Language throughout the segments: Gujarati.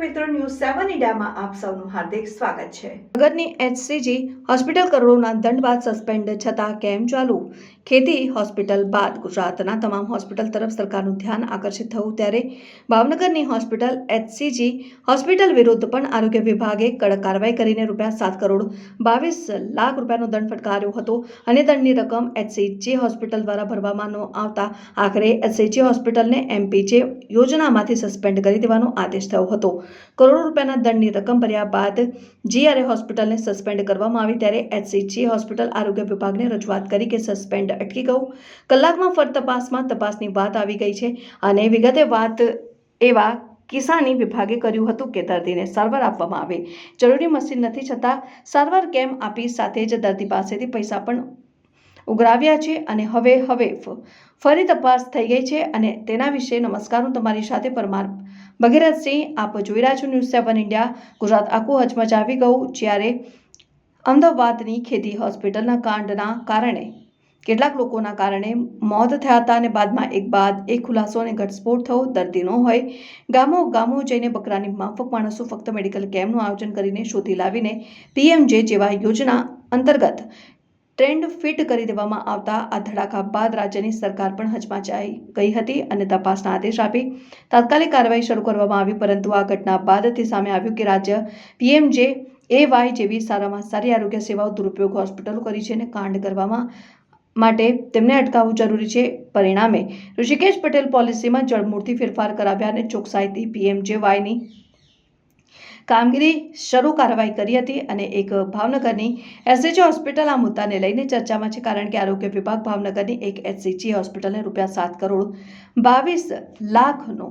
ઇન્ડિયામાં આપ સૌનું હાર્દિક સ્વાગત છે. નગરની એચસીજી હોસ્પિટલ કરોડોના દંડ બાદ સસ્પેન્ડ છતાં કેમ ચાલુ? ખેતી, હોસ્પિટલ બાદ ગુજરાતના તમામ હોસ્પિટલ તરફ સરકારનું ધ્યાન આકર્ષિત થયું ત્યારે ભાવનગરની હોસ્પિટલ એચસીજી હોસ્પિટલ વિરુદ્ધ પણ આરોગ્ય વિભાગે કડક કાર્યવાહી કરીને રૂપિયા સાત કરોડ બાવીસ લાખ રૂપિયાનો દંડ ફટકાર્યો હતો અને દંડની રકમ એચસીજી હોસ્પિટલ દ્વારા ભરવામાં ન આવતા આખરે એચસીજી હોસ્પિટલને એમપીજે યોજનામાંથી સસ્પેન્ડ કરી દેવાનો આદેશ થયો હતો. કરોડો રૂપિયાના દંડની રકમ ભર્યા બાદ જીઆરએ હોસ્પિટલને સસ્પેન્ડ કરવામાં આવી. ત્યારે એચસીજી હોસ્પિટલ આરોગ્ય વિભાગને રજૂઆત કરી કે સસ્પેન્ડ અટકી ગયું. કલાકમાં ફર તપાસમાં તપાસની વાત આવી ગઈ છે અને વિગતે વાત એવા કિસાની વિભાગે કર્યું હતું કે દર્દીને સારવાર આપવામાં આવે. જરૂરી મશીન નથી છતાં સારવાર કેમ આપી સાથે જ દર્દી પાસેથી પૈસા પણ ઉઘરાવ્યા છે અને હવે હવે ફરી તપાસ થઈ ગઈ છે અને તેના વિશે નમસ્કાર હું તમારી સાથે પરમાર ભગીરથસિંહ, આપ જોઈ રહ્યા છો ન્યૂઝ સેવન ઇન્ડિયા, ગુજરાત આખું હચમચાવી ગયું જ્યારે અમદાવાદની ખેતી હોસ્પિટલના કાંડના કારણે કેટલાક લોકોના કારણે મોત થયા હતા અને બાદમાં એક બાદ એક ખુલાસો અને ઘટસ્ફોટ થયો. દર્દીનો હોય. ગામો ગામો જઈને બકરાની માફક માણસો ફક્ત મેડિકલ કેમ્પનું આયોજન કરીને શોધી લાવીને પીએમજે જેવા યોજના અંતર્ગત ટ્રેન્ડ ફિટ કરી દેવામાં આવતા આ ધડાકા બાદ રાજ્યની સરકાર પણ હચમચાઈ ગઈ હતી અને તપાસના આદેશ આપી તાત્કાલિક કાર્યવાહી શરૂ કરવામાં આવી, પરંતુ આ ઘટના બાદથી સામે આવ્યું કે રાજ્ય પીએમજે એ વાય જેવી સારામાં સારી આરોગ્ય સેવાઓ દુરુપયોગ હોસ્પિટલો કરી છે અને કાંડ કરવામાં માટે તેમને અટકાવવું જરૂરી છે. પરિણામે ઋષિકેશ પટેલ પોલિસીમાં જળમૂળથી ફેરફાર કરાવ્યા અને ચોકસાઈથી પીએમજે વાયની કામગીરી શરૂ કાર્યવાહી કરી હતી અને એક ભાવનગરની એસએચજી હોસ્પિટલ આ મુદ્દાને લઈને ચર્ચામાં છે. કારણ કે આરોગ્ય વિભાગ ભાવનગરની એક એસસીજી હોસ્પિટલને રૂપિયા સાત કરોડ, બાવીસ લાખનો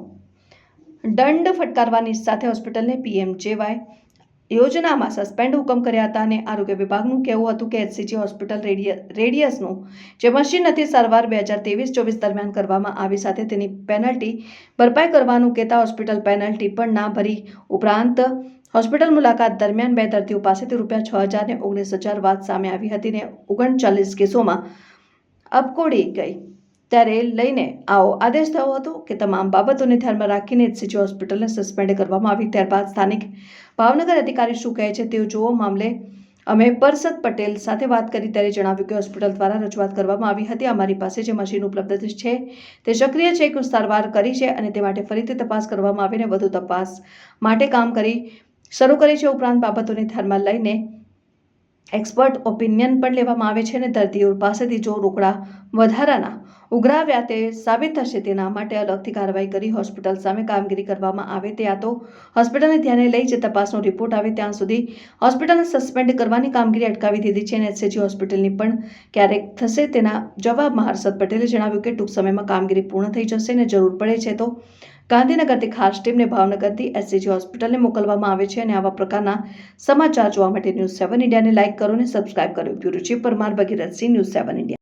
દંડ ફટકારવાની સાથે હોસ્પિટલને પીએમજેવાય યોજનામાં સસ્પેન્ડ હુકમ કર્યા હતા અને આરોગ્ય વિભાગનું કહેવું હતું કે એચસીજી હોસ્પિટલ રેડિય, રેડિયસનું, જે મશીન નથી સારવાર બે હજાર ત્રેવીસ ચોવીસ દરમિયાન કરવામાં આવી સાથે તેની પેનલ્ટી ભરપાઈ કરવાનું કહેતા હોસ્પિટલ પેનલ્ટી પણ ના ભરી. ઉપરાંત હોસ્પિટલ મુલાકાત દરમિયાન બે દર્દીઓ પાસેથી રૂપિયા છ હજાર ને ઓગણીસ હજાર વાત સામે આવી હતી ને ઓગણચાલીસ કેસોમાં અપકોડી ગઈ. ત્યારે લઈને આવો આદેશ થયો હતો કે તમામ બાબતોને ધ્યાનમાં રાખીને એચસીજી હોસ્પિટલને સસ્પેન્ડ કરવામાં આવી. ત્યારબાદ સ્થાનિક ભાવનગર અધિકારી શું કહે છે તેઓ જુઓ મામલે અમે પરસદ પટેલ સાથે વાત કરી ત્યારે જણાવ્યું કે હોસ્પિટલ દ્વારા રજૂઆત કરવામાં આવી હતી. અમારી પાસે જે મશીન ઉપલબ્ધ છે તે સક્રિય છે કે સારવાર કરી છે અને તે માટે ફરીથી તપાસ કરવામાં આવીને વધુ તપાસ માટે કામ કરી શરૂ કરી છે ઉપરાંત બાબતોને ધ્યાનમાં લઈને એક્સપર્ટ ઓપિનિયન પણ લેવામાં આવે છે અને દર્દીઓ પાસેથી જો રોકડા વધારાના ઉઘરાવ્યા તે સાબિત થશે તેના માટે અલગથી કાર્યવાહી કરી હોસ્પિટલ સામે કામગીરી કરવામાં આવે તે આ તો હોસ્પિટલને ધ્યાને લઈ જે તપાસનો રિપોર્ટ આવે ત્યાં સુધી હોસ્પિટલને સસ્પેન્ડ કરવાની કામગીરી અટકાવી દીધી છે અને એસએચજી હોસ્પિટલની પણ ક્યારેક થશે તેના જવાબમાં હર્ષદ પટેલે જણાવ્યું કે ટૂંક સમયમાં કામગીરી પૂર્ણ થઈ જશે અને જરૂર પડે છે તો ગાંધીનગરથી ખાસ ટીમને ભાવનગરથી એસસીજી હોસ્પિટલને મોકલવામાં આવે છે અને આવા પ્રકારના સમાચાર જોવા માટે ન્યૂઝ સેવન ઇન્ડિયાને લાઇક કરો અને સબસ્ક્રાઇબ કરો. Bureau chief Parmar Bhagirathsinh news seven India